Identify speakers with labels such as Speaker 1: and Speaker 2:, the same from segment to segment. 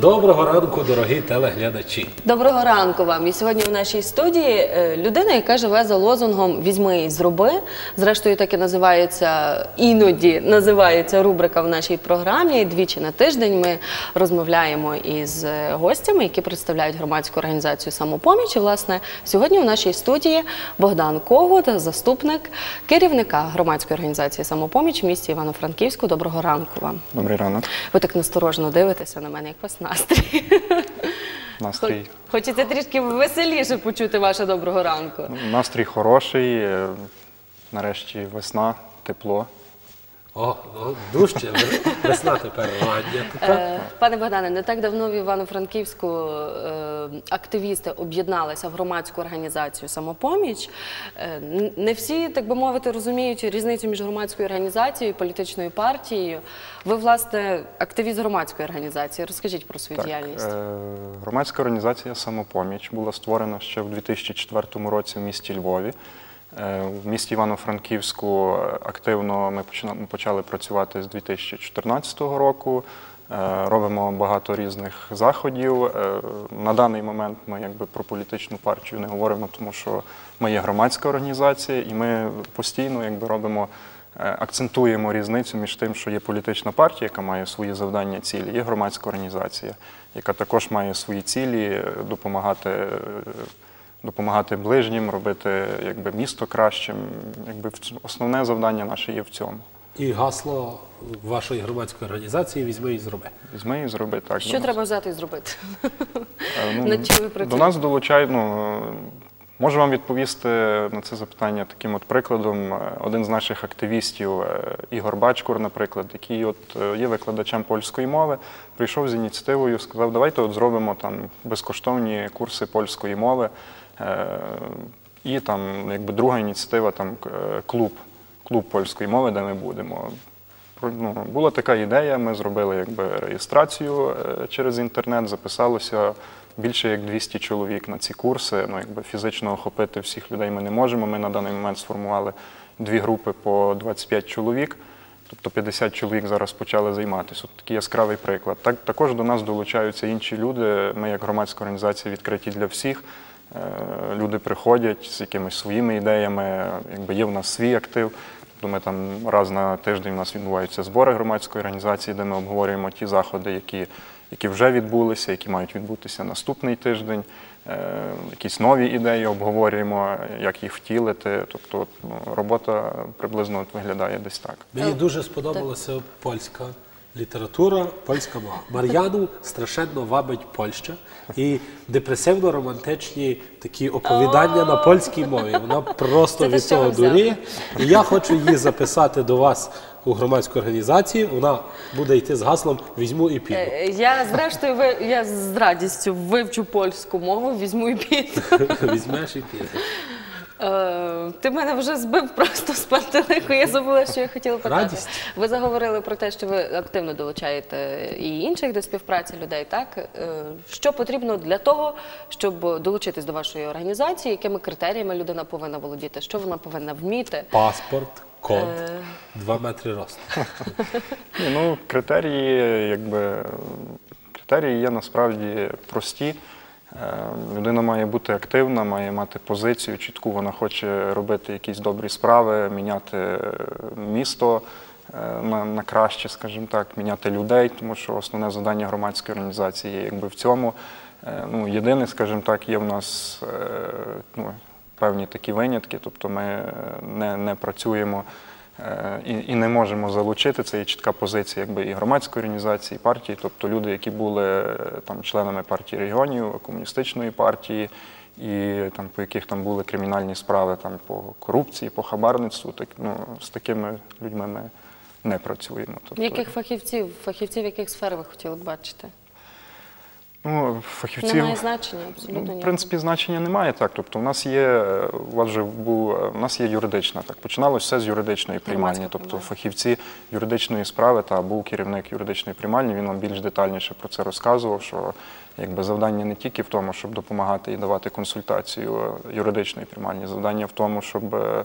Speaker 1: Доброго ранку, дорогі телеглядачі.
Speaker 2: Доброго ранку вам. І сьогодні в нашій студії е, людина, яка живе за лозунгом Візьми і зроби. Зрештою, так і називається іноді називається рубрика в нашій програмі. Двічі на тиждень ми розмовляємо із е, гостями, які представляють громадську організацію самопоміч. І, власне, сьогодні в нашій студії Богдан Когут, заступник керівника громадської організації самопоміч в місті Івано-Франківську. Доброго ранку вам.
Speaker 3: Добрий ранок.
Speaker 2: Ви так насторожно дивитеся на мене, як вас настрій.
Speaker 3: Настрій,
Speaker 2: Хочеться трішки веселіше почути ваше доброго ранку.
Speaker 3: настрій хороший. е, Нарешті весна, тепло.
Speaker 1: О, о дужче, весна тепер рання.
Speaker 2: Е, Пане Богдане, не так давно в Івано-Франківську е, активісти об'єдналися в громадську організацію самопоміч. Е, Не всі, так би мовити, розуміють різницю між громадською організацією і політичною партією. Ви, власне, активіст громадської організації. Розкажіть про свою діяльність.
Speaker 3: е, громадська організація Самопоміч була створена ще в 2004 році в місті Львові. Е, В місті Івано-Франківську е, активно ми почали працювати з 2014 року. Е, Робимо багато різних заходів. На даний момент ми якби про політичну партію не говоримо, тому що ми є громадська організація, і ми постійно якби робимо. Акцентуємо різницю між тим, що є політична партія, яка має свої завдання, цілі, є громадська організація, яка також має свої цілі допомагати, допомагати ближнім, робити якби, місто кращим. Якби, основне завдання наше є в цьому.
Speaker 1: І гасло вашої громадської організації візьми і зроби.
Speaker 3: Візьми і зроби так.
Speaker 2: Що треба взяти і зробити?
Speaker 3: Е, ну,
Speaker 2: Над чим ви
Speaker 3: До нас долучають, ну, можу вам відповісти на це запитання таким от прикладом. Е, Один з наших активістів, е, Ігор Бачкур, наприклад, який от е, є викладачем польської мови, прийшов з ініціативою, сказав, давайте от зробимо там безкоштовні курси польської мови. І там, якби друга ініціатива, там клуб, клуб польської мови, де ми будемо. Ну, була така ідея, ми зробили якби, реєстрацію е, через інтернет, записалося більше як 200 чоловік на ці курси. Ну, якби фізично охопити всіх людей ми не можемо. Ми на даний момент сформували дві групи по 25 чоловік, тобто 50 чоловік зараз почали займатися. От такий яскравий приклад. Так, також до нас долучаються інші люди. Ми, як громадська організація, відкриті для всіх. Е, Люди приходять з якимись своїми ідеями, якби є в нас свій актив. Тобто ми там раз на тиждень у нас відбуваються збори громадської організації, де ми обговорюємо ті заходи, які, які вже відбулися, які мають відбутися наступний тиждень. Е, якісь нові ідеї обговорюємо, як їх втілити. Тобто от, ну, робота приблизно от виглядає десь так.
Speaker 1: Мені дуже сподобалася польська література, польська мова. Мар'яну страшенно вабить Польща і депресивно-романтичні такі оповідання на польській мові. Вона просто від цього дуріє. І я хочу її записати до вас у громадську організацію. Вона буде йти з гаслом Візьму і піду.
Speaker 2: Е, Я зрештою ви- я з радістю вивчу польську мову, візьму і піду.
Speaker 1: Візьмеш і підеш.
Speaker 2: Е, Ти мене вже збив просто з пантелику. Я забула, що я хотіла питати.
Speaker 1: Радість.
Speaker 2: Ви заговорили про те, що ви активно долучаєте і інших до співпраці людей. Так Е, що потрібно для того, щоб долучитись до вашої організації? Якими критеріями людина повинна володіти? Що вона повинна вміти?
Speaker 1: Паспорт, код,
Speaker 2: Е.
Speaker 1: два метри росту.
Speaker 3: Ну, критерії, якби, критерії є насправді прості. Е, Людина має бути активна, має мати позицію чітку, вона хоче робити якісь добрі справи, міняти е, місто е, на, краще, скажімо так, міняти людей, тому що основне завдання громадської організації є якби в цьому. Ну, єдине, скажімо так, є в нас ну, певні такі винятки, тобто ми не, не працюємо і, і не можемо залучити. Це є чітка позиція якби, і громадської організації, і партії, тобто люди, які були е, там, членами партії регіонів, комуністичної партії, і там, по яких там були кримінальні справи там, по корупції, по хабарництву, так, ну, з такими людьми ми не працюємо. Тобто,
Speaker 2: Яких фахівців, фахівців, яких сфер ви хотіли б бачити?
Speaker 3: Ну, фахівців...
Speaker 2: Немає значення абсолютно.
Speaker 3: Ну, в принципі, значення немає так. Тобто, у нас є е, у вас же був е, у нас є юридична. Так починалося все з юридичної приймальні. Тобто, фахівці юридичної справи та був керівник юридичної приймальні. Він вам більш детальніше про це розказував. Що якби завдання не тільки в тому, щоб допомагати і давати консультацію е, юридичної приймальні, завдання в тому, щоб е,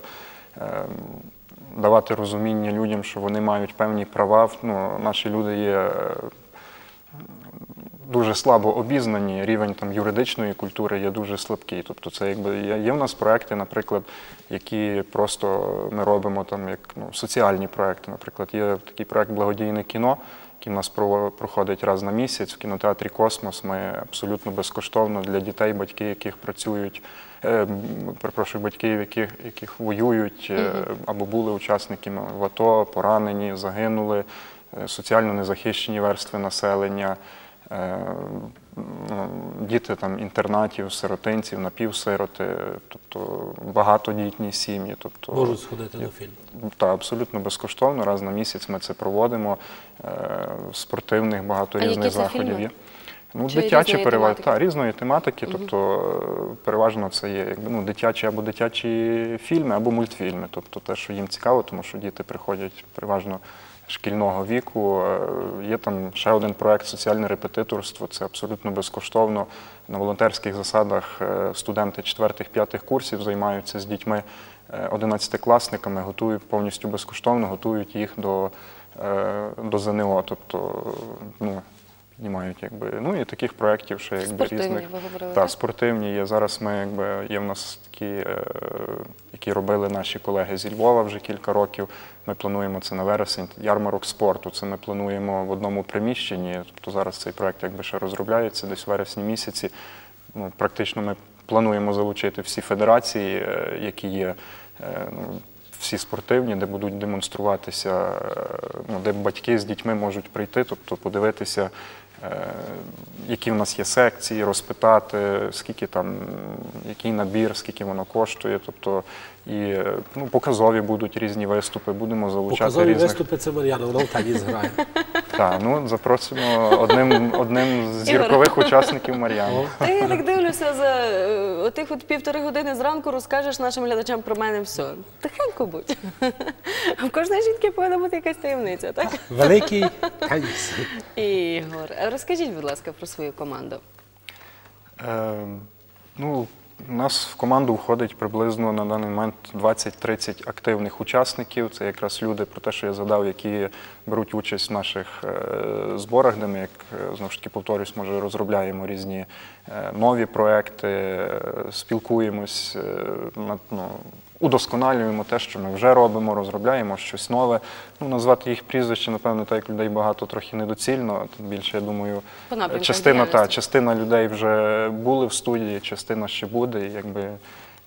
Speaker 3: е, давати розуміння людям, що вони мають певні права. Ну, наші люди є. Дуже слабо обізнані, рівень там юридичної культури є дуже слабкий. Тобто, це якби є, в нас проекти, наприклад, які просто ми робимо там як ну, соціальні проекти. Наприклад, є такий проект Благодійне кіно, який в нас проходить раз на місяць в кінотеатрі Космос. Ми абсолютно безкоштовно для дітей, батьки, яких працюють. е, Перепрошую, батьки, яких, яких воюють е, або були учасниками в АТО, поранені, загинули, е, соціально незахищені верстви населення, діти там інтернатів, сиротинців, напівсироти, тобто багатодітні сім'ї. Тобто,
Speaker 1: Можуть сходити на фільм.
Speaker 3: та абсолютно безкоштовно. Раз на місяць ми це проводимо. Е, Спортивних багато
Speaker 2: А
Speaker 3: різних заходів
Speaker 2: фільми?
Speaker 3: є. Ну,
Speaker 2: Чи
Speaker 3: дитячі переважно та, різної тематики, тобто е, переважно це є якби, ну, дитячі або дитячі фільми, або мультфільми. Тобто те, що їм цікаво, тому що діти приходять переважно шкільного віку. Е, Є там ще один проект соціальне репетиторство. Це абсолютно безкоштовно. На волонтерських засадах е, студенти 4-5 курсів займаються з дітьми е, 11-класниками, готують повністю безкоштовно, готують їх до, до ЗНО. Тобто, ну, піднімають якби. Ну і таких проєктів ще якби
Speaker 2: Спортивні,
Speaker 3: різних.
Speaker 2: ви говорили,
Speaker 3: Та,
Speaker 2: так?
Speaker 3: спортивні є. Зараз ми якби є в нас такі, е, які робили наші колеги зі Львова вже кілька років. Ми плануємо це на вересень. Ярмарок спорту. Це ми плануємо в одному приміщенні. Тобто зараз цей проект якби ще розробляється десь в вересні місяці. Ну, практично ми плануємо залучити всі федерації, е, які є. е, ну, всі спортивні, де будуть демонструватися, е, ну, де батьки з дітьми можуть прийти, тобто подивитися, які в нас є секції, розпитати, скільки там, який набір, скільки воно коштує. Тобто, і е, ну, показові будуть різні виступи, будемо залучати
Speaker 1: Показові
Speaker 3: різних.
Speaker 1: виступи це Мар'яна, вона в таніс грає.
Speaker 3: Так, ну запросимо одним, одним з зіркових учасників Мар'яну.
Speaker 2: Ти я так дивлюся за е, отих от півтори години зранку розкажеш нашим глядачам про мене все. Тихенько будь. В кожної жінки повинна бути якась таємниця, так?
Speaker 1: Великий теніс.
Speaker 2: Ігор, розкажіть, будь ласка, про свою команду.
Speaker 3: Е, ну, у нас в команду входить приблизно на даний момент 20-30 активних учасників. Це якраз люди про те, що я задав, які беруть участь в наших е, зборах, де ми, як е, знову ж таки повторюсь, може розробляємо різні е, нові проекти, спілкуємось, над, ну, удосконалюємо те, що ми вже робимо, розробляємо щось нове. Ну, назвати їх прізвище, напевно, так як людей багато трохи недоцільно. Тут більше, я думаю, частина та частина людей вже були в студії, частина ще буде. І якби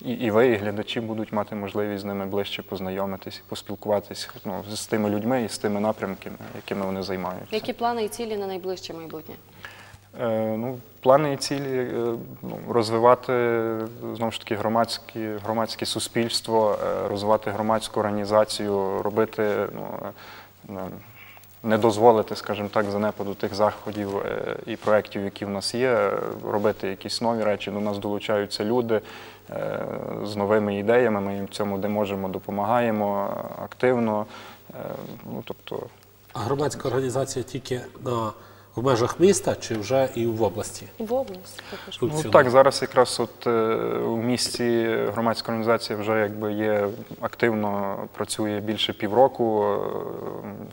Speaker 3: і, і ви, і глядачі будуть мати можливість з ними ближче познайомитись і поспілкуватись ну, з тими людьми і з тими напрямками, якими вони займаються.
Speaker 2: Які плани і цілі на найближче майбутнє?
Speaker 3: Е, ну, плани і цілі е, ну, розвивати знову ж таки громадське, громадське суспільство, е, розвивати громадську організацію, робити. Ну, не дозволити, скажімо так, занепаду тих заходів і проєктів, які в нас є, робити якісь нові речі. До нас долучаються люди з новими ідеями. Ми їм в цьому де можемо, допомагаємо активно. Ну, тобто,
Speaker 1: А громадська організація тільки на, в межах міста чи вже і в області?
Speaker 2: В область також.
Speaker 3: Ну так, зараз якраз от е, у місті громадська організація вже якби є активно працює більше півроку. е,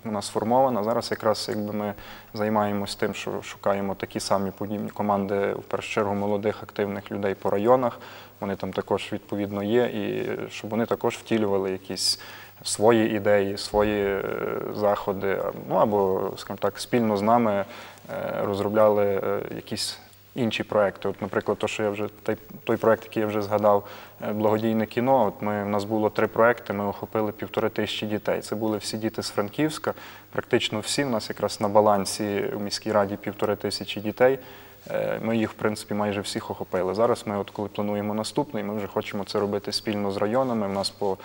Speaker 3: Вона сформована. Зараз якраз якби ми займаємось тим, що шукаємо такі самі подібні команди, в першу чергу молодих активних людей по районах. Вони там також відповідно є, і щоб вони також втілювали якісь. Свої ідеї, свої е, заходи, ну або, скажімо так, спільно з нами е, розробляли е, якісь інші проекти. От, наприклад, то, що я вже той, той проект, який я вже згадав, благодійне кіно. От ми у нас було три проекти. Ми охопили півтори тисячі дітей. Це були всі діти з Франківська. Практично всі у нас якраз на балансі у міській раді півтори тисячі дітей. Ми їх, в принципі, майже всіх охопили. Зараз ми, от коли плануємо наступний, ми вже хочемо це робити спільно з районами. У нас по,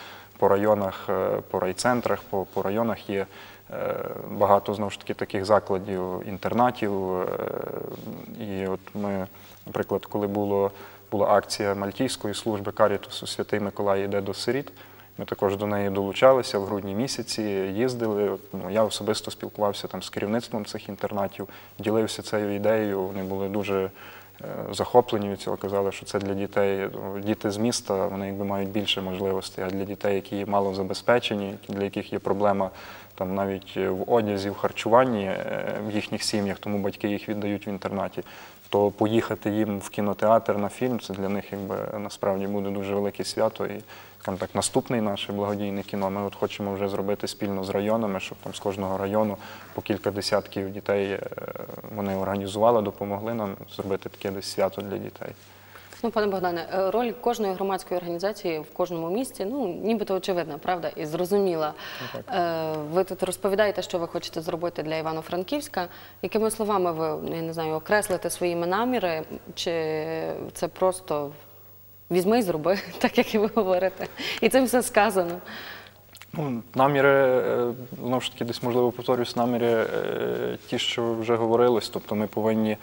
Speaker 3: по районах, е, по райцентрах, по, по районах є е, багато знову ж таки таких закладів, інтернатів. е, І от ми, наприклад, коли було, була акція Мальтійської служби Карітусу Святий Миколай йде до сиріт. Ми також до неї долучалися в грудні місяці, їздили. Ну, я особисто спілкувався там з керівництвом цих інтернатів, ділився цією ідеєю. Вони були дуже захоплені від цього. Казали, що це для дітей, ну, діти з міста, вони якби мають більше можливостей, а для дітей, які є мало забезпечені, для яких є проблема там навіть в одязі, в харчуванні е, в їхніх сім'ях, тому батьки їх віддають в інтернаті. То поїхати їм в кінотеатр на фільм це для них якби насправді буде дуже велике свято. І скажімо так, наступний наше благодійне кіно. Ми от хочемо вже зробити спільно з районами, щоб там з кожного району по кілька десятків дітей е, вони організували, допомогли нам зробити таке десь свято для дітей.
Speaker 2: Ну, пане Богдане, е, роль кожної громадської організації в кожному місті, ну нібито очевидна, правда, і зрозуміла. Е, Ви тут розповідаєте, що ви хочете зробити для Івано-Франківська. Якими словами ви ну, я не знаю, окреслите своїми наміри, чи це просто візьми і зроби, так як і ви говорите, і цим все сказано.
Speaker 3: Ну, наміри, е, знову ж таки, десь можливо повторюсь, наміри е, ті, що вже говорилось. Тобто ми повинні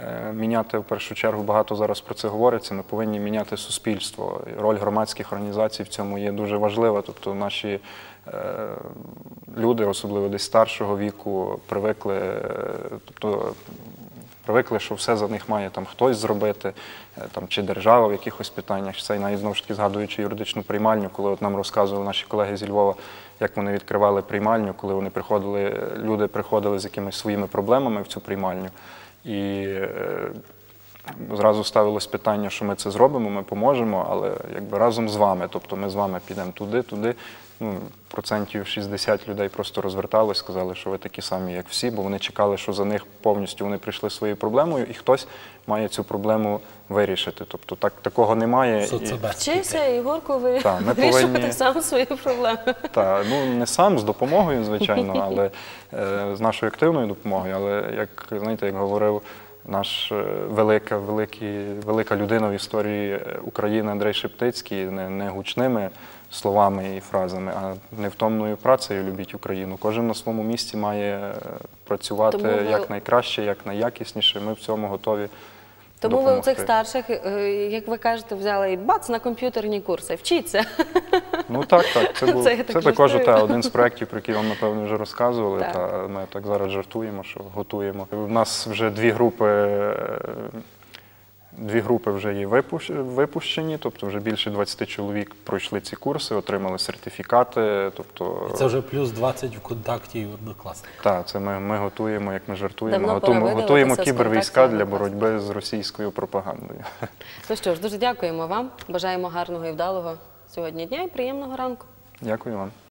Speaker 3: е, міняти в першу чергу, багато зараз про це говориться. Ми повинні міняти суспільство. Роль громадських організацій в цьому є дуже важлива. Тобто наші люди, особливо десь старшого віку, привикли, тобто привикли, що все за них має там хтось зробити, е, там чи держава в якихось питаннях. Це і навіть знову ж таки згадуючи юридичну приймальню, коли от нам розказували наші колеги зі Львова, як вони відкривали приймальню, коли вони приходили, люди приходили з якимись своїми проблемами в цю приймальню. І е, зразу ставилось питання, що ми це зробимо, ми поможемо, але якби разом з вами. Тобто ми з вами підемо туди, туди. Ну, процентів 60 людей просто розвертались, сказали, що ви такі самі, як всі, бо вони чекали, що за них повністю вони прийшли своєю проблемою, і хтось має цю проблему вирішити. Тобто так, такого немає. І-
Speaker 1: Соцебез.
Speaker 2: Ігорку, ви
Speaker 3: Так, ми
Speaker 2: вирішувати
Speaker 3: повинні-
Speaker 2: сам свої проблеми.
Speaker 3: Та, ну не сам з допомогою, звичайно, але е, з нашою активною допомогою. Але як знаєте, як говорив наш е, велика, великий, велика людина в історії е, України Андрей Шептицький, не, не гучними словами і фразами, а невтомною працею любіть Україну. Кожен на своєму місці має е, працювати
Speaker 2: Тому
Speaker 3: як найкраще, як найякісніше. Ми в цьому готові.
Speaker 2: Тому ви у
Speaker 3: допомогти.
Speaker 2: цих старших, е, як ви кажете, взяли і бац на комп'ютерні курси. Вчіться.
Speaker 3: Ну так, так. Це, був,
Speaker 2: Це
Speaker 3: це,
Speaker 2: так
Speaker 3: також
Speaker 2: жартую.
Speaker 3: та, один з проєктів, про який вам, напевно, вже розказували.
Speaker 2: Так.
Speaker 3: Та ми так зараз жартуємо, що готуємо. У нас вже дві групи. е, Дві групи вже є випущені, тобто вже більше 20 чоловік пройшли ці курси, отримали сертифікати. Тобто,
Speaker 1: Це вже плюс 20 в контакті і однокласник.
Speaker 3: так, це ми, ми готуємо, як ми жартуємо,
Speaker 2: Давно
Speaker 3: готуємо, готуємо кібервійська для боротьби з російською пропагандою.
Speaker 2: Ну що ж, дуже дякуємо вам. Бажаємо гарного і вдалого сьогодні дня і приємного ранку.
Speaker 3: Дякую вам.